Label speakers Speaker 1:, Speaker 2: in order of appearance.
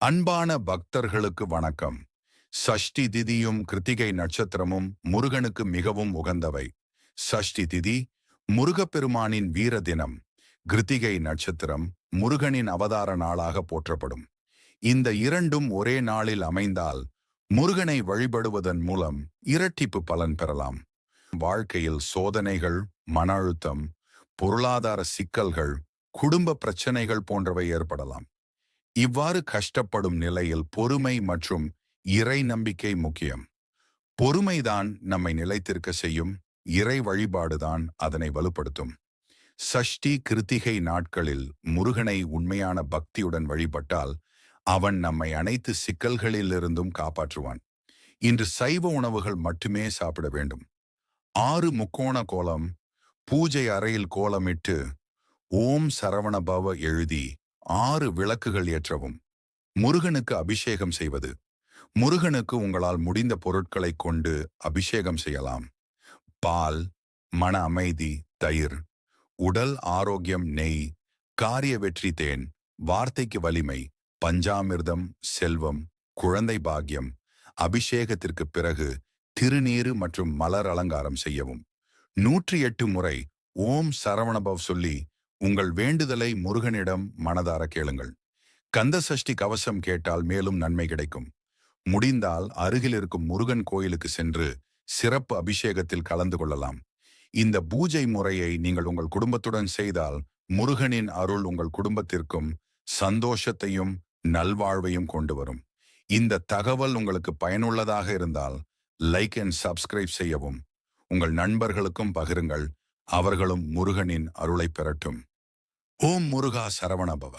Speaker 1: அன்பான பக்தர்களுக்கு வணக்கம். சஷ்டி திதியும் கிருத்திகை நட்சத்திரமும் முருகனுக்கு மிகவும் உகந்தவை. சஷ்டி திதி முருகப்பெருமானின் வீர தினம். கிருத்திகை நட்சத்திரம் முருகனின் அவதார நாளாக போற்றப்படும். இந்த இரண்டும் ஒரே நாளில் அமைந்தால் முருகனை வழிபடுவதன் மூலம் இரட்டிப்பு பலன் பெறலாம். வாழ்க்கையில் சோதனைகள் மன அழுத்தம் பொருளாதார சிக்கல்கள் குடும்ப பிரச்சனைகள் போன்றவை ஏற்படலாம். இவ்வாறு கஷ்டப்படும் நிலையில் பொறுமை மற்றும் இறை நம்பிக்கை முக்கியம். பொறுமைதான் நம்மை நிலைத்திருக்க செய்யும் இறை வழிபாடுதான் அதனை வலுப்படுத்தும். சஷ்டி கிருத்திகை நாட்களில் முருகனை உண்மையான பக்தியுடன் வழிபட்டால் அவன் நம்மை அனைத்து சிக்கல்களிலிருந்தும் காப்பாற்றுவான். இன்று சைவ உணவுகள் மட்டுமே சாப்பிட வேண்டும். ஆறு முக்கோண கோலம் பூஜை அறையில் கோலமிட்டு ஓம் சரவணபவ எழுதி ஆறு விளக்குகள் ஏற்றவும். முருகனுக்கு அபிஷேகம் செய்வது. முருகனுக்கு உங்களால் முடிந்த பொருட்களை கொண்டு அபிஷேகம் செய்யலாம். பால் மன அமைதி தயிர். உடல் ஆரோக்கியம் நெய் காரிய வெற்றி தேன் வார்த்தைக்கு வலிமை பஞ்சாமிர்தம் செல்வம் குழந்தை பாக்கியம் அபிஷேகத்திற்கு பிறகு திருநீரு மற்றும் மலர் அலங்காரம் செய்யவும். நூற்றி எட்டு முறை ஓம் சரவணபவ் சொல்லி உங்கள் வேண்டுதலை முருகனிடம் மனதார கேளுங்கள். கந்த சஷ்டி கவசம் கேட்டால் மேலும் நன்மை கிடைக்கும். முடிந்தால் அருகில் இருக்கும் முருகன் கோயிலுக்கு சென்று சிறப்பு அபிஷேகத்தில் கலந்து கொள்ளலாம். இந்த பூஜை முறையை நீங்கள் உங்கள் குடும்பத்துடன் செய்தால் முருகனின் அருள் உங்கள் குடும்பத்திற்கும் சந்தோஷத்தையும் நல்வாழ்வையும் கொண்டு வரும். இந்த தகவல் உங்களுக்கு பயனுள்ளதாக இருந்தால் லைக் அண்ட் சப்ஸ்கிரைப் செய்யவும். உங்கள் நண்பர்களுக்கும் பகிருங்கள். அவர்களும் முருகனின் அருளை பெறட்டும். ஓம் முருகா சரவணபவ